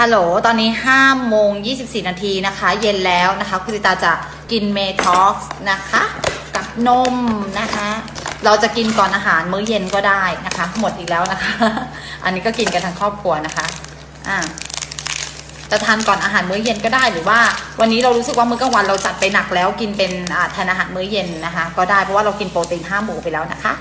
ฮัลโหล ตอนนี้5โมง24 นาทีนะคะ เย็นแล้วนะคะคุณสิตาจะกินเมท็อกซ์นะคะ กับนมนะคะ เราจะกินก่อนอาหารมื้อเย็นก็ได้นะคะ หมดอีกแล้วนะคะ อันนี้ก็กินกันทั้งครอบครัวนะคะ อ่าจะทานก่อนอาหารมื้อเย็นก็ได้หรือว่า วันนี้เรารู้สึกว่ามื้อกลางวันเราจัดไปหนักแล้วกินเป็นอานอาหารมื้อเย็นนะคะ ก็ได้เพราะว่าเรากินโปรตีน5หมูไปแล้วนะคะ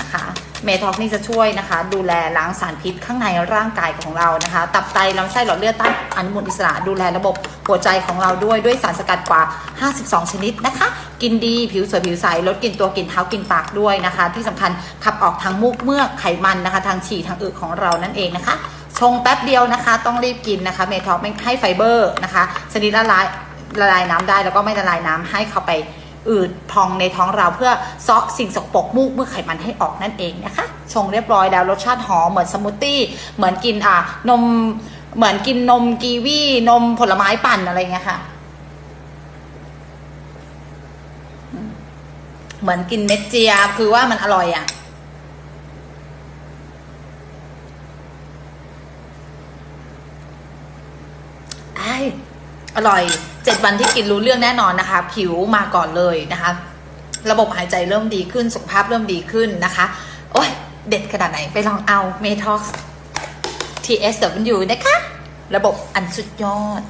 นะคะ เมทอกนี่จะช่วยนะคะ ดูแลล้างสารพิษข้างในร่างกายของเรานะคะ ตับไตลำไส้หลอดเลือดต้านอนุมูลอิสระ ดูแลระบบหัวใจของเราด้วยด้วยสารสกัดกว่า 52 ชนิดนะคะ กินดีผิวสวยผิวใสลดกลิ่นตัวกลิ่นเท้ากลิ่นปากด้วยนะคะ ที่สำคัญขับออกทางมูกเมือกไขมันนะคะ ทางฉี่ทางอึของเรานั่นเองนะคะ ชงแป๊บเดียวนะคะ ต้องรีบกินนะคะเมทอกไม่ให้ไฟเบอร์นะคะชนิดละลายละลายน้ำได้แล้วก็ไม่ละลายน้ำให้เข้าไป อืดพองในท้องเราเพื่อซอกสิ่งสกปรกมูกเมื่อไขมันให้ออกนั่นเองนะคะ ชงเรียบร้อยแล้วรสชาติหอมเหมือนสมูทตี้เหมือนกินอ่านมเหมือนกินนมกีวีนมผลไม้ปั่นอะไรเงี้ยค่ะเหมือนกินเม็ดเจียคือว่ามันอร่อยอะไอ้อร่อย เจ็ดวันที่กินรู้เรื่องแน่นอนนะคะ ผิวมาก่อนเลยนะคะ ระบบหายใจเริ่มดีขึ้นสุขภาพเริ่มดีขึ้นนะคะโอ้ยเด็ดขนาดไหนไปลองเอาเมท็อกซ์ TSW นะคะ ระบบอันสุดยอด